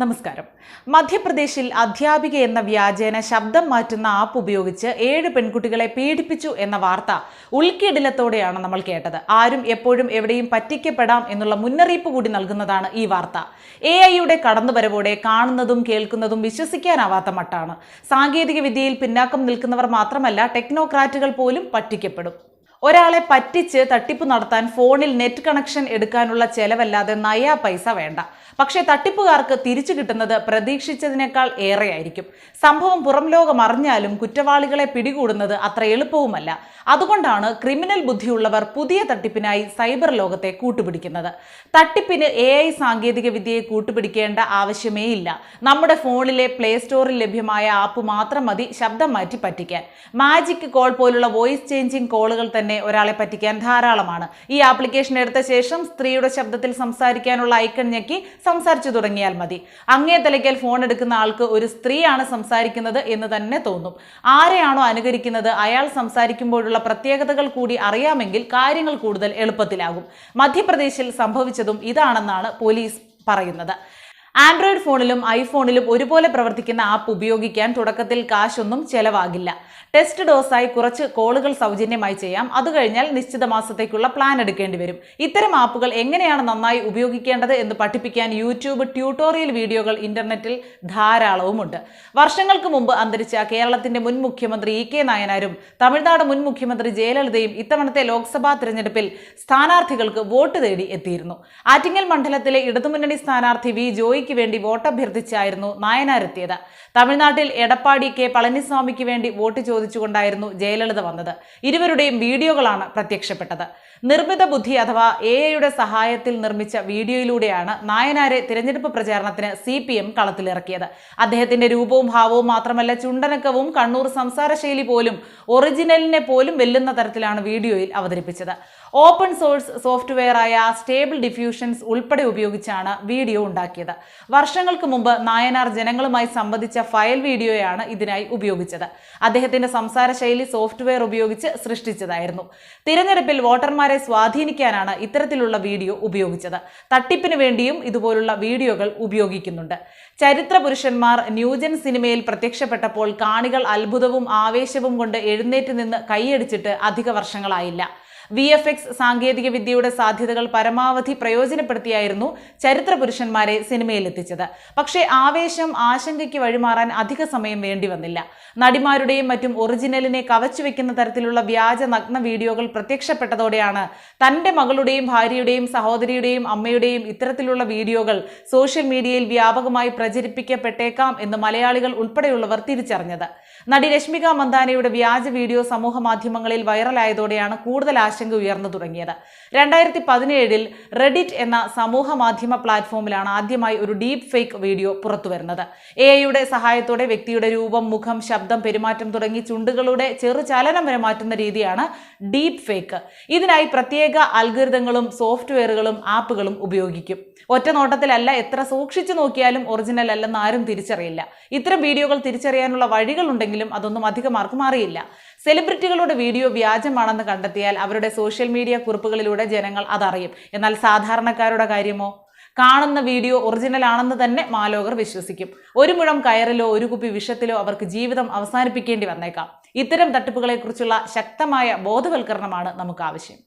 നമസ്കാരം. മധ്യപ്രദേശിൽ അധ്യാപിക എന്ന വ്യാജേന ശബ്ദം മാറ്റുന്ന ആപ്പ് ഉപയോഗിച്ച് ഏഴ് പെൺകുട്ടികളെ പീഡിപ്പിച്ചു എന്ന വാർത്ത ഉൾക്കിടിലത്തോടെയാണ് നമ്മൾ കേട്ടത്. ആരും എപ്പോഴും എവിടെയും പറ്റിക്കപ്പെടാം എന്നുള്ള മുന്നറിയിപ്പ് കൂടി നൽകുന്നതാണ് ഈ വാർത്ത. എ ഐയുടെ കടന്നുവരവോടെ കാണുന്നതും കേൾക്കുന്നതും വിശ്വസിക്കാനാവാത്ത മട്ടാണ്. സാങ്കേതിക വിദ്യയിൽ പിന്നാക്കം നിൽക്കുന്നവർ മാത്രമല്ല ടെക്നോക്രാറ്റുകൾ പോലും പറ്റിക്കപ്പെടും. ഒരാളെ പറ്റിച്ച് തട്ടിപ്പ് നടത്താൻ ഫോണിൽ നെറ്റ് കണക്ഷൻ എടുക്കാനുള്ള ചെലവല്ലാതെ നയാ പൈസ വേണ്ട. പക്ഷേ തട്ടിപ്പുകാർക്ക് തിരിച്ചു കിട്ടുന്നത് പ്രതീക്ഷിച്ചതിനേക്കാൾ ഏറെയായിരിക്കും. സംഭവം പുറം ലോകം അറിഞ്ഞാലും കുറ്റവാളികളെ പിടികൂടുന്നത് അത്ര എളുപ്പവുമല്ല. അതുകൊണ്ടാണ് ക്രിമിനൽ ബുദ്ധിയുള്ളവർ പുതിയ തട്ടിപ്പിനായി സൈബർ ലോകത്തെ കൂട്ടുപിടിക്കുന്നത്. തട്ടിപ്പിന് എ ഐ സാങ്കേതിക വിദ്യയെ കൂട്ടുപിടിക്കേണ്ട ആവശ്യമേ ഇല്ല. നമ്മുടെ ഫോണിലെ പ്ലേ സ്റ്റോറിൽ ലഭ്യമായ ആപ്പ് മാത്രം മതി ശബ്ദം മാറ്റി പറ്റിക്കാൻ മാജിക് കോൾ പോലുള്ള വോയിസ് ചേഞ്ചിങ് കോളുകൾ തന്നെ ഒരാളെ പറ്റിക്കാൻ ധാരാളമാണ്. ഈ ആപ്ലിക്കേഷൻ എടുത്ത ശേഷം സ്ത്രീയുടെ ശബ്ദത്തിൽ സംസാരിക്കാനുള്ള ഐക്കൺ ഞെക്കി സംസാരിച്ചു തുടങ്ങിയാൽ മതി. അങ്ങേ തലയ്ക്കൽ ഫോൺ എടുക്കുന്ന ആൾക്ക് ഒരു സ്ത്രീയാണ് സംസാരിക്കുന്നത് എന്ന് തന്നെ തോന്നും. ആരെയാണോ അനുകരിക്കുന്നത്? അയാൾ സംസാരിക്കുമ്പോഴുള്ള പ്രത്യേകതകൾ കൂടി അറിയാമെങ്കിൽ കാര്യങ്ങൾ കൂടുതൽ എളുപ്പത്തിലാകും. മധ്യപ്രദേശിൽ സംഭവിച്ചതും ഇതാണെന്നാണ് പോലീസ് പറയുന്നത്. ആൻഡ്രോയിഡ് ഫോണിലും ഐഫോണിലും ഒരുപോലെ പ്രവർത്തിക്കുന്ന ആപ്പ് ഉപയോഗിക്കാൻ തുടക്കത്തിൽ കാശൊന്നും ചെലവാകില്ല. ടെസ്റ്റ് ഡോസായി കുറച്ച് കോളുകൾ സൗജന്യമായി ചെയ്യാം. അത് കഴിഞ്ഞാൽ നിശ്ചിത മാസത്തേക്കുള്ള പ്ലാൻ എടുക്കേണ്ടി വരും. ഇത്തരം ആപ്പുകൾ എങ്ങനെയാണ് നന്നായി ഉപയോഗിക്കേണ്ടത് എന്ന് പഠിപ്പിക്കാൻ യൂട്യൂബ് ട്യൂട്ടോറിയൽ വീഡിയോകൾ ഇന്റർനെറ്റിൽ ധാരാളവുമുണ്ട്. വർഷങ്ങൾക്ക് മുമ്പ് അന്തരിച്ച കേരളത്തിന്റെ മുൻ മുഖ്യമന്ത്രി ഇ കെ നായനാരും തമിഴ്നാട് മുൻ മുഖ്യമന്ത്രി ജയലളിതയും ഇത്തവണത്തെ ലോക്സഭാ തിരഞ്ഞെടുപ്പിൽ സ്ഥാനാർത്ഥികൾക്ക് വോട്ട് തേടി എത്തിയിരുന്നു. ആറ്റിങ്ങൽ മണ്ഡലത്തിലെ ഇടതുമുന്നണി സ്ഥാനാർത്ഥി വി ജോയിക്ക് വേണ്ടി വോട്ടഭ്യർത്ഥിച്ചായിരുന്നു നായനാരെത്തിയത്. തമിഴ്നാട്ടിൽ എടപ്പാടി കെ പളനിസ്വാമിക്ക് വേണ്ടി വോട്ട് ചോദിച്ചുകൊണ്ടായിരുന്നു ജയലളിത വന്നത്. ഇരുവരുടെയും വീഡിയോകളാണ് പ്രത്യക്ഷപ്പെട്ടത്. നിർമ്മിത ബുദ്ധി അഥവാ എ ഐയുടെ സഹായത്തിൽ നിർമ്മിച്ച വീഡിയോയിലൂടെയാണ് നായനാരെ തിരഞ്ഞെടുപ്പ് പ്രചാരണത്തിന് സി പി എം കളത്തിലിറക്കിയത്. അദ്ദേഹത്തിന്റെ രൂപവും ഭാവവും മാത്രമല്ല ചുണ്ടനക്കവും കണ്ണൂർ സംസാര ശൈലി പോലും ഒറിജിനലിനെ പോലും വെല്ലുന്ന തരത്തിലാണ് വീഡിയോയിൽ അവതരിപ്പിച്ചത്. ഓപ്പൺ സോഴ്സ് സോഫ്റ്റ്വെയറായ സ്റ്റേബിൾ ഡിഫ്യൂഷൻസ് ഉൾപ്പെടെ ഉപയോഗിച്ചാണ് വീഡിയോ ഉണ്ടാക്കിയത്. വർഷങ്ങൾക്ക് മുമ്പ് നായനാർ ജനങ്ങളുമായി സംബന്ധിച്ച ഫയൽ വീഡിയോയാണ് ഇതിനായി ഉപയോഗിച്ചത്. അദ്ദേഹത്തിന്റെ സംസാര ശൈലി സോഫ്റ്റ്വെയർ ഉപയോഗിച്ച് സൃഷ്ടിച്ചതായിരുന്നു. തിരഞ്ഞെടുപ്പിൽ വോട്ടർമാരെ സ്വാധീനിക്കാനാണ് ഇത്തരത്തിലുള്ള വീഡിയോ ഉപയോഗിച്ചത്. തട്ടിപ്പിന് വേണ്ടിയും ഇതുപോലുള്ള വീഡിയോകൾ ഉപയോഗിക്കുന്നുണ്ട്. ചരിത്ര പുരുഷന്മാർ ന്യൂജൻ സിനിമയിൽ പ്രത്യക്ഷപ്പെട്ടപ്പോൾ കാണികൾ അത്ഭുതവും ആവേശവും കൊണ്ട് എഴുന്നേറ്റ് നിന്ന് കൈയടിച്ചിട്ട് അധിക വർഷങ്ങളായില്ല. വി എഫ് എക്സ് സാങ്കേതിക വിദ്യയുടെ സാധ്യതകൾ പരമാവധി പ്രയോജനപ്പെടുത്തിയായിരുന്നു ചരിത്ര പുരുഷന്മാരെ സിനിമയിലെത്തിച്ചത്. പക്ഷേ ആവേശം ആശങ്കയ്ക്ക് വഴിമാറാൻ അധിക സമയം വേണ്ടി വന്നില്ല. നടിമാരുടെയും മറ്റും ഒറിജിനലിനെ കവച്ചുവെക്കുന്ന തരത്തിലുള്ള വ്യാജ നഗ്ന വീഡിയോകൾ പ്രത്യക്ഷപ്പെട്ടതോടെയാണ് തന്റെ മകളുടെയും ഭാര്യയുടെയും സഹോദരിയുടെയും അമ്മയുടെയും ഇത്തരത്തിലുള്ള വീഡിയോകൾ സോഷ്യൽ മീഡിയയിൽ വ്യാപകമായി പ്രചരിപ്പിക്കപ്പെട്ടേക്കാം എന്ന് മലയാളികൾ ഉൾപ്പെടെയുള്ളവർ തിരിച്ചറിഞ്ഞത്. നടി രശ്മിക മന്ദാനയുടെ വ്യാജ വീഡിയോ സമൂഹ മാധ്യമങ്ങളിൽ വൈറലായതോടെയാണ് കൂടുതൽ ആശങ്ക ഉയർന്നു തുടങ്ങിയത്. രണ്ടായിരത്തി പതിനേഴിൽ റെഡിറ്റ് എന്ന സമൂഹ മാധ്യമ പ്ലാറ്റ്ഫോമിലാണ് ആദ്യമായി ഒരു ഡീപ് ഫേക്ക് വീഡിയോ പുറത്തുവരുന്നത്. എ ഐയുടെ സഹായത്തോടെ വ്യക്തിയുടെ രൂപം മുഖം ശബ്ദം പെരുമാറ്റം തുടങ്ങി ചുണ്ടുകളുടെ ചെറു ചലനം വരെ മാറ്റുന്ന രീതിയാണ് ഡീപ് ഫേക്ക് ഇതിനായി പ്രത്യേക അൽഗൃതങ്ങളും സോഫ്റ്റ്വെയറുകളും ആപ്പുകളും ഉപയോഗിക്കും. ഒറ്റ നോട്ടത്തിലല്ല എത്ര സൂക്ഷിച്ചു നോക്കിയാലും ഒറിജിനൽ അല്ലെന്ന് ആരും തിരിച്ചറിയില്ല. ഇത്തരം വീഡിയോകൾ തിരിച്ചറിയാനുള്ള വഴികളുണ്ടെങ്കിലും അതൊന്നും അധികം ആർക്കും അറിയില്ല സെലിബ്രിറ്റികളുടെ വീഡിയോ വ്യാജമാണെന്ന് കണ്ടെത്തിയാൽ അവരുടെ സോഷ്യൽ മീഡിയ കുറിപ്പുകളിലൂടെ ജനങ്ങൾ അതറിയും. എന്നാൽ സാധാരണക്കാരുടെ കാര്യമോ? കാണുന്ന വീഡിയോ ഒറിജിനൽ ആണെന്ന് തന്നെ മാലോകർ വിശ്വസിക്കും. ഒരു മുഴം കയറിലോ ഒരു കുപ്പി വിഷത്തിലോ അവർക്ക് ജീവിതം അവസാനിപ്പിക്കേണ്ടി വന്നേക്കാം. ഇത്തരം തട്ടിപ്പുകളെക്കുറിച്ചുള്ള ശക്തമായ ബോധവൽക്കരണമാണ് നമുക്ക് ആവശ്യം